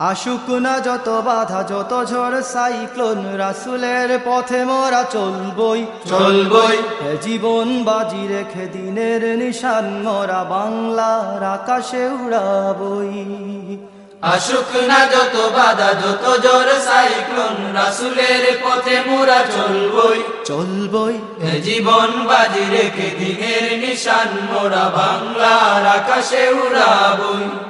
আশুক না যত বাধা যত ঝড় সাইক্লোন রাসুলের পথে মোরা চলবই। চলবই। জীবন বাজি রেখে দিনের নিশান মোরা বাংলার আকাশে উড়াবই। আসুক না যত বাধা যত জ্বর সাইক্লোন রাসুলের পথে মোরা চলবই। চলবই। জীবন বাজি রেখে দিনের নিশান মোরা বাংলার আকাশে উড়াবই।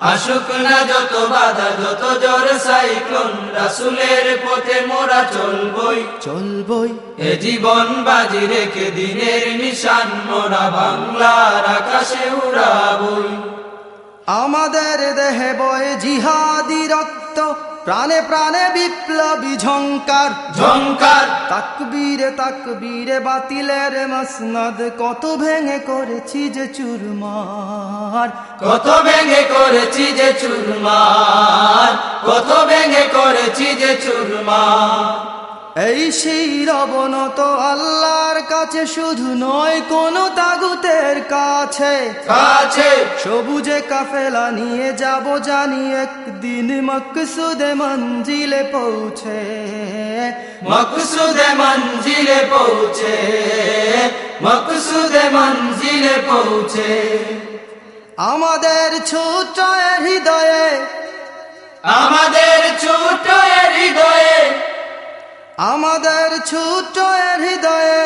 আসুক না যত বাধা যত জ্বর সাইক্লোন রাসুলের পথে মোরা চলবই। চলবই। এ জীবন বাজি রেখে দিনের নিশান মোরা বাংলার আকাশে উড়াবই। আমাদের দেহে বয়ে জিহাদি রক্ত প্রাণে প্রাণে বিপ্লবী ঝঙ্কার ঝঙ্কার তাকবীরে তাকবীরে বাতিলের মসনদ কত ভেঙে করেছি যে চুরমার। কত ভেঙে করেছি যে চুরমার। কত ভেঙে করেছি যে চুরমার। এই সেই রবনত আল্লাহর কাছে শুধু নয় কোনো তাগুতের কাছে। কাছে। সবুজে কাফেলা নিয়ে যাব জানি একদিন মকসুদে মঞ্জিলে পৌঁছে। মকসুদে মঞ্জিলে পৌঁছে। মকসুদে মঞ্জিলে পৌঁছে। আমাদের ছোট হৃদয়ে আমাদের আমাদের ছোট হৃদয়ে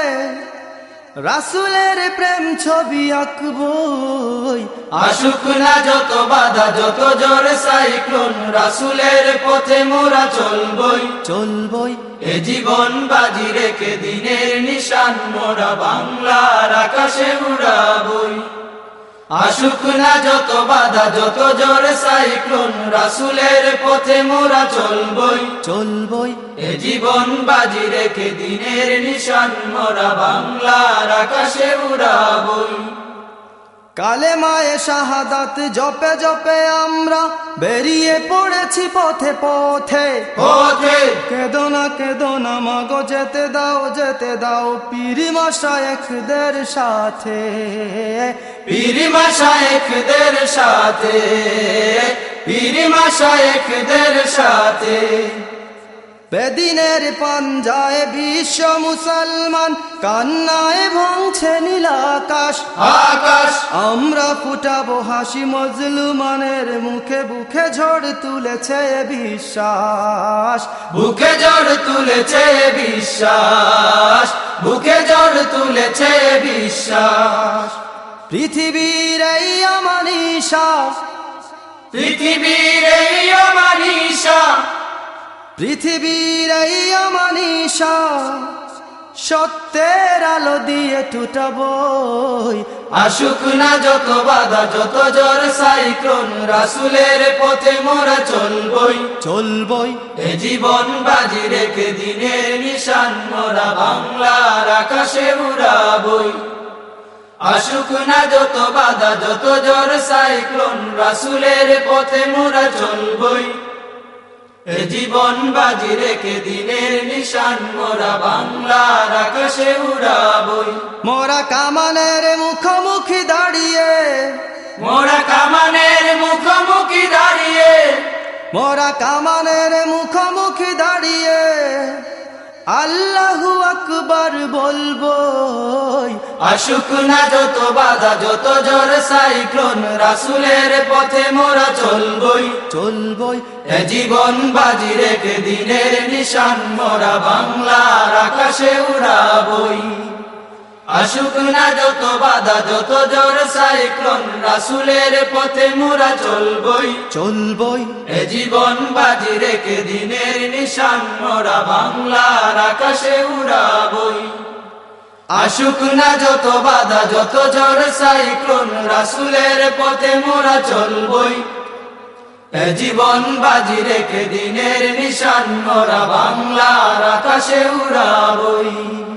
রাসুলের প্রেম ছবি আঁকবই। আসুক না যত বাধা যত জ্বর সাইক্লোন রাসুলের পথে মোরা চলবই। চলবই। এ জীবন বাজি রেখে দিনের নিশান মোরা বাংলার আকাশে উড়াবই। আসুক না যত বাধা যত জোরে সাইক্লোন রাসুলের পথে মোরা চলবই। চলবই। এ জীবন বাজি রেখে দিনের নিশান মোরা বাংলার আকাশে উড়াবই। কালে মায়ে শাহাদাত জপে জপে আমরা বেরিয়ে পড়েছি পথে পথে। পথে। কেদো না কেদো না মাগো যেতে দাও যেতে দাও পীরিমা শায়েখদের সাথে। পীরিমা শায়েখদের সাথে পীরিমা শায়েখদের সাথে। বেদিনের পাঞ্জায় বিশ্ব মুসলমান কান্নায় ভাঙছে নীলাকাশ আকাশ। আমরা ফুটাবো হাসি মজলুমানের মুখে বুকে ঝড় তুলেছে বিশ্বাস। বুকে জ্বর তুলেছে বিশ্বাস। বুকে জ্বর তুলেছে বিশ্বাস। পৃথিবীর এই আমানিশা পৃথিবীর এই অমানিসা পৃথিবীর এই আমানিশা সত্যের আলো দিয়ে টুটাবই আসুক না যত বাধা যত জ্বর সাইক্লোন রাসুলের পথে মোরা চলবই। চলবই। এ জীবন বাজি রেখে দিনের নিশান মোরা বাংলার আকাশে উড়াবই। আসুক না যত বাধা যত জ্বর সাইক্লোন রাসুলের পথে মোরা চলবই। এ জীবন বাজি রেখে দিনের নিশান মোরা বাংলার আকাশে উড়াবই। মোরা কামানের মুখোমুখি দাঁড়িয়ে। মোরা কামানের মুখোমুখি দাঁড়িয়ে। মোরা কামানের মুখোমুখি দাঁড়িয়ে। আল্লাহু আকবার বলবই। আশুক না যত বাধা যত জ্বর সাইক্লোন রাসুলের পথে মোরা চলবই। চলবই। এ জীবন বাজি রেখে দিনের নিশান মোরা বাংলার আকাশে উড়াবই। আসুক না যত বাধা যত জ্বর সাইক্লোন রাসুলের পথে মোরা চলবই। চলবই। এ জীবন বাজি রেখে দিনের নিশান মোরা বাংলার আকাশে উড়াবই। আসুক না যত বাধা যত ঝড় সাইক্লোন রাসুলের পথে মোরা চলবই। এ জীবন বাজি রেখে দিনের নিশান মোরা বাংলার আকাশে উড়াবই।